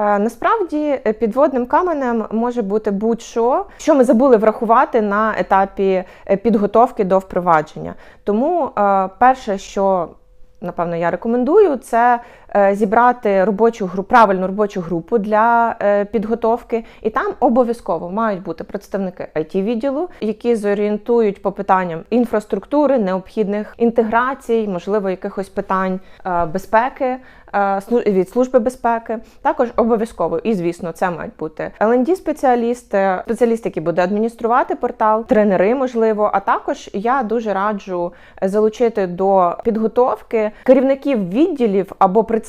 Насправді е, підводним каменем може бути будь-що, що ми забули врахувати на етапі е, підготовки до впровадження. Тому перше, що напевно я рекомендую, це зібрати робочу групу, правильну робочу групу для е, підготовки, і там обов'язково мають бути представники it відділу, які зорієнтують по питанням інфраструктури, необхідних інтеграцій, можливо, якихось питань е, безпеки. е, Від служби безпеки також обов'язково, і звісно, це мають бути lnd спеціалісти, спеціалісти, які будуть адмініструвати портал, тренери, можливо. А також я дуже раджу залучити до підготовки керівників відділів або представників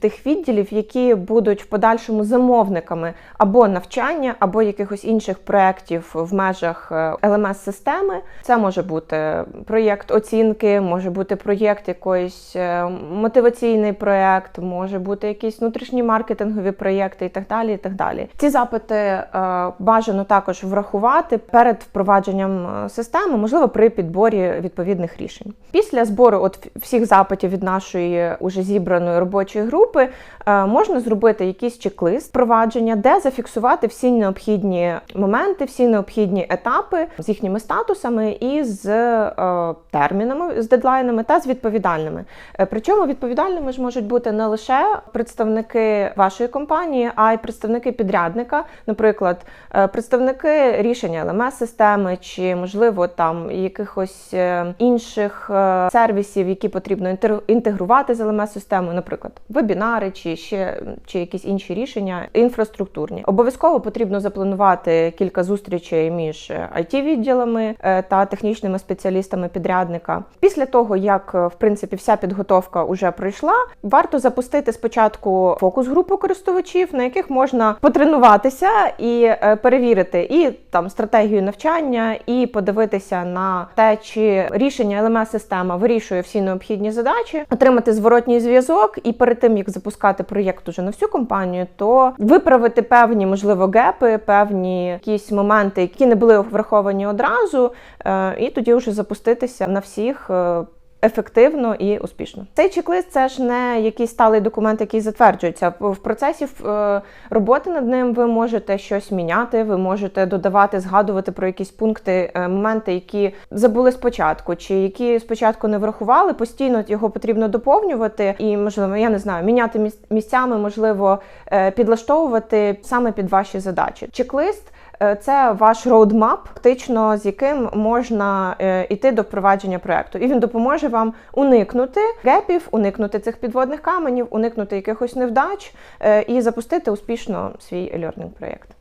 тих відділів, які будуть в подальшому замовниками або навчання, або якихось інших проєктів в межах лмс системи Це може бути проєкт оцінки, може бути проєкт якоїсь е, мотиваційний проєкт, може бути якісь внутрішні маркетингові проєкти і так далі. І так далі. Ці запити е, бажано також врахувати перед впровадженням е, системи, можливо, при підборі відповідних рішень. Після збору от всіх запитів від нашої уже зібраної робочої групи е, можна зробити якийсь чек-лист впровадження, де зафіксувати всі необхідні моменти, всі необхідні етапи з їхніми статусами і з е, термінами, з дедлайнами та з відповідальними. Е, Причому відповідальними ж можуть бути не лише представники вашої компанії, а й представники підрядника, наприклад, представники рішення LMS-системи чи, можливо, там якихось інших сервісів, які потрібно інтегрувати з LMS-системою, наприклад, вебінари чи ще чи якісь інші рішення інфраструктурні. Обов'язково потрібно запланувати кілька зустрічей між it відділами та технічними спеціалістами підрядника. Після того, як е, в принципі вся підготовка вже пройшла, варто запустити спочатку фокус групу користувачів, на яких можна потренуватися і е, перевірити і там стратегію навчання, і подивитися на те, чи рішення lms система вирішує всі необхідні задачі, отримати зворотній зв'язок, і перед тим як запускати проєкт уже на всю компанію, то виправити певні, можливо, гепи, певні якісь моменти, які не були враховані одразу, е, і тоді вже запуститися на всіх. Ефективно і успішно. Цей чек-лист це ж не якийсь сталий документ, який затверджується. В процесі е, роботи над ним ви можете щось міняти, ви можете додавати, згадувати про якісь пункти, е, моменти, які забули спочатку, чи які спочатку не врахували. Постійно його потрібно доповнювати і, можливо, я не знаю, міняти міс- місцями, можливо, е, підлаштовувати саме під ваші задачі. Чек-лист. Е, Це ваш роудмап, фактично з яким можна е, йти до впровадження проекту, і він допоможе вам уникнути гепів, уникнути цих підводних каменів, уникнути якихось невдач е, і запустити успішно свій e-learning проєкт.